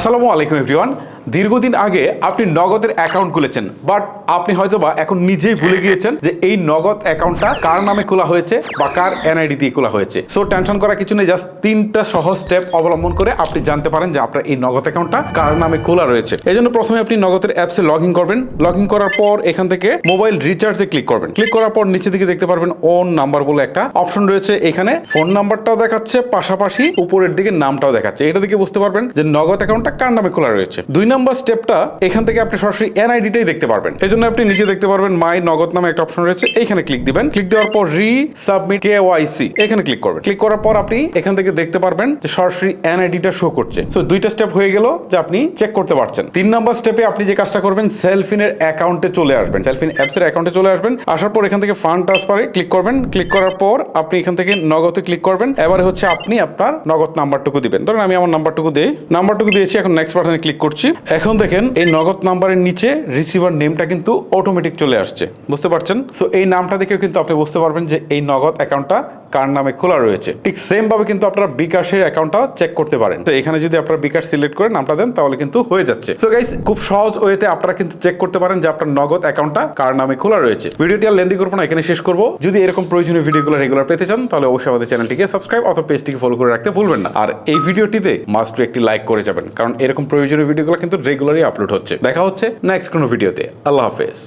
আসসালামু আলাইকুম এভরিওয়ান দীর্ঘদিন আগে আপনি নগদের অ্যাকাউন্ট খুলেছেন বাট আপনি হয়তোবা এখন নিজেই ভুলে গিয়েছেন যে এই নগদ অ্যাকাউন্টটা কার নামে খোলা হয়েছে বা কার এনআইডি দিয়ে খোলা হয়েছে। সো টেনশন করা কিছু নেই জাস্ট তিনটা সহজ স্টেপ অবলম্বন করে আপনি জানতে পারেন যে আপনার এই নগদ অ্যাকাউন্টটা কার নামে খোলা রয়েছে। এই জন্য প্রথমে আপনি নগদের অ্যাপসে লগ ইন করবেন। লগ ইন করার পর এখান থেকে মোবাইল রিচার্জে ক্লিক করবেন। ক্লিক করার পর নিচে দিকে দেখতে পারবেন ওন নাম্বার বলে একটা অপশন রয়েছে। এখানে ফোন নাম্বারটাও দেখাচ্ছে, পাশাপাশি উপরের দিকে নামটাও দেখাচ্ছে। এটা দিকে বুঝতে পারবেন যে নগদ অ্যাকাউন্টটা কার নামে খোলা রয়েছে। দুই নম্বর স্টেপটা এখান থেকে আপনি সরাসরি এনআইডিটাই দেখতে পারবেন। এই জন্য আপনি নিচে দেখতে পারবেন মাই নগদ নামে একটা অপশন রয়েছে, এইখানে ক্লিক দিবেন। ক্লিক দেওয়ার পর রি সাবমিট কে ওয়াইসি এখানে ক্লিক করবেন। ক্লিক করার পর আপনি এখান থেকে দেখতে পারবেন যে সরাসরি এনআইডিটা শো করছে। সো দুইটা স্টেপ হয়ে গেল যে আপনি চেক করতে পারছেন। তিন নম্বর স্টেপে আপনি যে কাজটা করবেন, সেলফিনের অ্যাকাউন্টে চলে আসবেন। সেলফিন অ্যাপসের অ্যাকাউন্টে চলে আসবেন। আসার পর এখান থেকে ফান্ড ট্রান্সফারে ক্লিক করবেন। ক্লিক করার পর আপনি এখান থেকে নগদে ক্লিক করবেন। এবারে হচ্ছে আপনি আপনার নগদ নাম্বারটুকু দিবেন। ধরুন আমি আমার নাম্বারটুকু দিই। নাম্বারটুকু দিয়েছি, এখন নেক্সট বাটনে ক্লিক করছি। এখন দেখেন, এই নগদ নাম্বারের নিচে রিসিভার নেমটা কিন্তু অটোমেটিক চলে আসছে। বুঝতে পারছেন? সো এই নামটা দেখেও কিন্তু আপনি বুঝতে পারবেন যে এই নগদ অ্যাকাউন্টটা কার নামে খোলা রয়েছে। ঠিক সেম ভাবে কিন্তু আপনারা বিকাশের অ্যাকাউন্টটাও চেক করতে পারেন। তো এখানে যদি আপনারা বিকাশ সিলেক্ট করে নামটা দেন, তাহলে কিন্তু হয়ে যাচ্ছে। সো গাইস খুব সহজ ওয়েতে আপনারা কিন্তু চেক করতে পারেন যে আপনার নগদ অ্যাকাউন্টটা কার নামে খোলা রয়েছে। ভিডিওটি আর লেন্দি করব না, এখানে শেষ করব। যদি এরকম প্রয়োজনীয় ভিডিওগুলো রেগুলার পেতে চান, তাহলে অবশ্যই আমাদের চ্যানেলটিকে সাবস্ক্রাইব অথবা পেজটিকে ফলো করে রাখতে ভুলবেন না। আর এই ভিডিওটিতে মাস্ট একটি লাইক করে যাবেন, কারণ এরকম প্রয়োজনীয় ভিডিওগুলো কিন্তু রেগুলারই আপলোড হচ্ছে। দেখা হচ্ছে নেক্সট কোনো ভিডিওতে আল্লাহ হাফেজ।